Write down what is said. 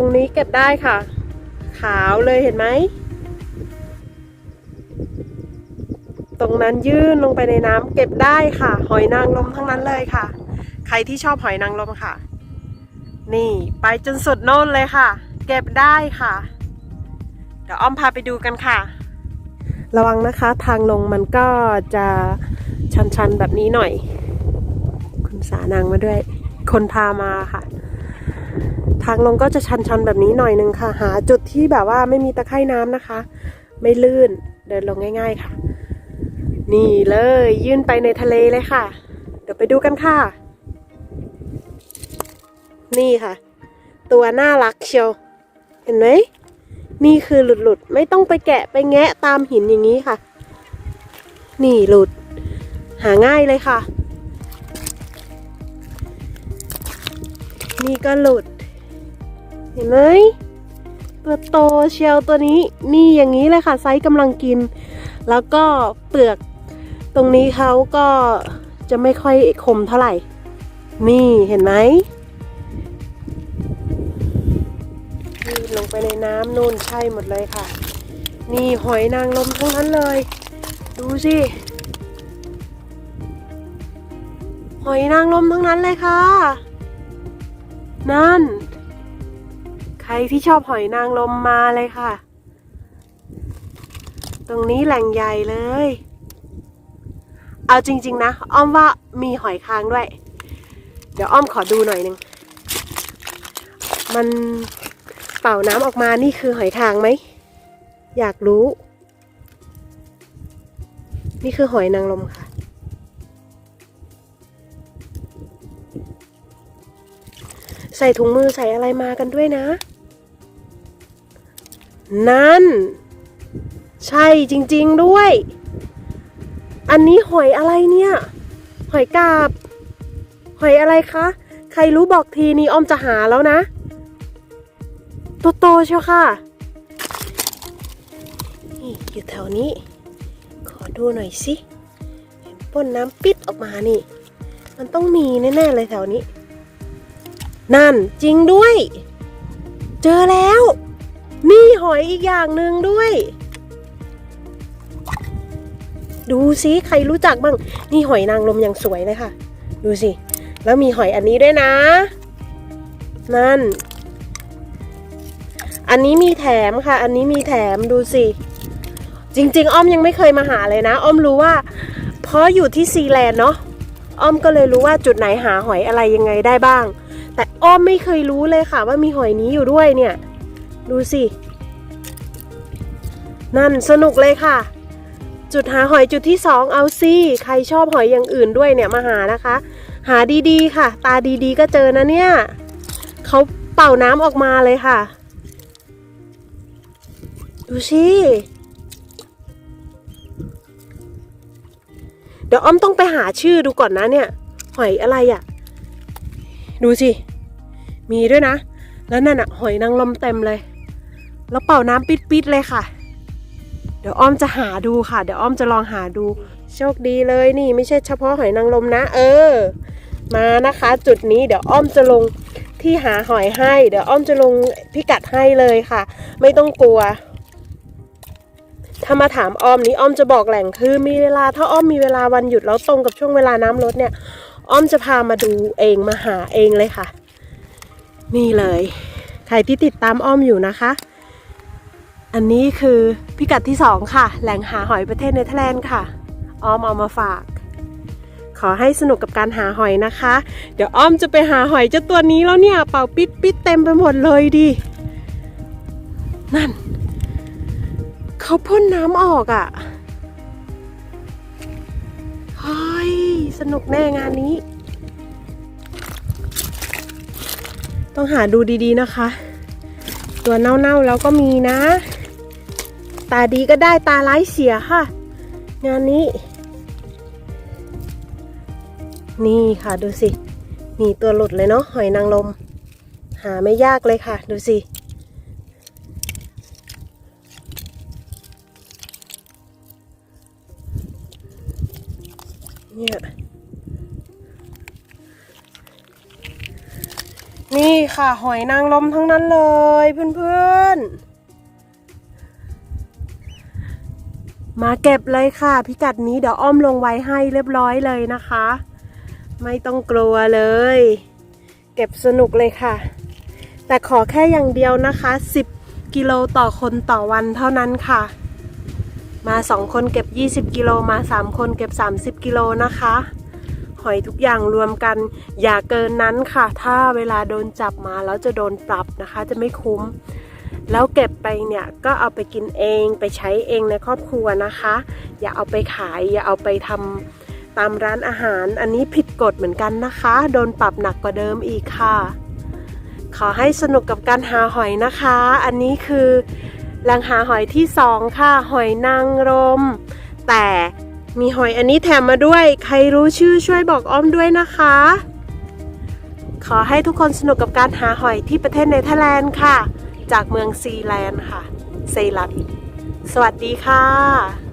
ตรงนี้เก็บได้ค่ะ ขาวเลยเห็นไหม ตรงนั้นยื่นลงไปในน้ำเก็บได้ค่ะ หอยนางรมทั้งนั้นเลยค่ะ ใครที่ชอบหอยนางรมค่ะ นี่ไปจนสุดโน่นเลยค่ะ เก็บได้ค่ะ เดี๋ยวอ้อมพาไปดูกันค่ะ ระวังนะคะทางลงมันก็จะชันๆแบบนี้หน่อย คุณสานางมาด้วย คนพามาค่ะ ทางลงก็จะชันๆแบบนี้หน่อยนึงค่ะ หาจุดที่แบบว่าไม่มีตะไคร่น้ำนะคะ ไม่ลื่นเดินลงง่าย ๆค่ะ นี่เลยยื่นไปในทะเลเลยค่ะ เดี๋ยวไปดูกันค่ะ นี่ค่ะ ตัวน่ารักเชียวเห็นไหมนี่คือหลุดๆไม่ต้องไปแกะไปแงะตามหินอย่างนี้ค่ะ นี่หลุด หาง่ายเลยค่ะ นี่ก็หลุด ห็นไหมตัวโตเชียวตัวนี้นี่อย่างนี้เลยค่ะไซส์กำลังกิน แล้วก็เปลือกตรงนี้เขาก็จะไม่ค่อยคมเท่าไหร่ นี่เห็นไหมนี่ลงไปในน้ำนู่นใช่หมดเลยค่ะ นี่หอยนางรมทั้งนั้นเลย ดูสิหอยนางรมทั้งนั้นเลยค่ะ นั่น ใครที่ชอบหอยนางรมมาเลยค่ะ ตรงนี้แหล่งใหญ่เลย เอาจริง ๆ นะ อ้อมว่ามีหอยคางด้วย เดี๋ยวอ้อมขอดูหน่อยหนึ่งมันเป่าน้ำออกมานี่คือหอยคางไหม อยากรู้ นี่คือหอยนางรมค่ะใส่ถุงมือใส่อะไรมากันด้วยนะ นั่น ใช่จริงๆด้วย อันนี้หอยอะไรเนี่ย หอยกาบ หอยอะไรคะ ใครรู้บอกทีนี่อ้อมจะหาแล้วนะ ตัวโตเชียวค่ะ นี่อยู่แถวนี้ ขอดูหน่อยสิเห็นป้นน้ำปิดออกมานี่ มันต้องมีแน่ๆเลยแถวนี้ นั่นจริงด้วย เจอแล้ว หอยอีกอย่างหนึ่งด้วย ดูสิใครรู้จักบ้าง นี่หอยนางรมอย่างสวยเลยค่ะ ดูสิ แล้วมีหอยอันนี้ด้วยนะ นั่น อันนี้มีแถมค่ะ อันนี้มีแถมดูสิ จริง ๆ อ้อมยังไม่เคยมาหาเลยนะ อ้อมรู้ว่า เพราะอยู่ที่ซีแลนด์เนาะ อ้อมก็เลยรู้ว่าจุดไหนหาหอยอะไรยังไงได้บ้างแต่อ้อมไม่เคยรู้เลยค่ะว่ามีหอยนี้อยู่ด้วยเนี่ย ดูสิ นั่นสนุกเลยค่ะ จุดหาหอยจุดที่สองเอาสิใครชอบหอยอย่างอื่นด้วยเนี่ยมาหานะคะ หาดีๆค่ะ ตาดีๆก็เจอนะเนี่ยเขาเป่าน้ำออกมาเลยค่ะ ดูสิเดี๋ยวอ้อมต้องไปหาชื่อดูก่อนนะเนี่ย หอยอะไรอะ่ะ ดูสิ มีด้วยนะ แล้วนั่นอะหอยนางรมเต็มเลย แล้วเป่าน้ำปิดๆเลยค่ะ เดี๋ยวอ้อมจะหาดูค่ะ เดี๋ยวอ้อมจะลองหาดู โชคดีเลยนี่ไม่ใช่เฉพาะหอยนางรมนะ เออ มานะคะ จุดนี้เดี๋ยวอ้อมจะลงที่หาหอยให้ เดี๋ยวอ้อมจะลงพิกัดให้เลยค่ะ ไม่ต้องกลัว ถ้ามาถามอ้อมนี้อ้อมจะบอกแหล่งคือมีเวลาถ้าอ้อมมีเวลาวันหยุดแล้วตรงกับช่วงเวลาน้ำลดเนี่ย อ้อมจะพามาดูเองมาหาเองเลยค่ะ นี่เลยใครที่ติดตามอ้อมอยู่นะคะ อันนี้คือพิกัดที่สองค่ะ แหล่งหาหอยประเทศเนเธอร์แลนด์ค่ะ อ้อมเอามาฝาก ขอให้สนุกกับการหาหอยนะคะ เดี๋ยวอ้อมจะไปหาหอยเจ้าตัวนี้แล้วเนี่ย เป่าปิดปิดเต็มไปหมดเลยดิ นั่น เขาพ่นน้ำออกอะ่ะเฮ้ยสนุกแน่งานนี้ ต้องหาดูดีๆนะคะ ตัวเน่าๆแล้วก็มีนะ ตาดีก็ได้ตาร้ายเสียค่ะ งานนี้ นี่ค่ะดูสิ นี่ตัวหลุดเลยเนาะหอยนางรมหาไม่ยากเลยค่ะ ดูสิ เนี่ยนี่ค่ะหอยนางรมทั้งนั้นเลยเพื่อนๆ มาเก็บเลยค่ะ พิกัดนี้เดี๋ยวอ้อมลงไว้ให้เรียบร้อยเลยนะคะ ไม่ต้องกลัวเลย เก็บสนุกเลยค่ะ แต่ขอแค่อย่างเดียวนะคะ 10 กิโลต่อคนต่อวันเท่านั้นค่ะ มา 2 คนเก็บ 20 กิโลมา 3 คนเก็บ 30 กิโลนะคะ หอยทุกอย่างรวมกัน อย่าเกินนั้นค่ะ ถ้าเวลาโดนจับมาแล้วจะโดนปรับนะคะ จะไม่คุ้ม แล้วเก็บไปเนี่ยก็เอาไปกินเองไปใช้เองในครอบครัวนะคะ อย่าเอาไปขายอย่าเอาไปทำตามร้านอาหาร อันนี้ผิดกฎเหมือนกันนะคะ โดนปรับหนักกว่าเดิมอีกค่ะ ขอให้สนุกกับการหาหอยนะคะ อันนี้คือแหล่งหาหอยที่สองค่ะ หอยนางรม แต่มีหอยอันนี้แถมมาด้วย ใครรู้ชื่อช่วยบอกอ้อมด้วยนะคะ ขอให้ทุกคนสนุกกับการหาหอยที่ประเทศเนเธอร์แลนด์ค่ะ จากเมืองซีแลนด์ค่ะ เซรัตสวัสดีค่ะ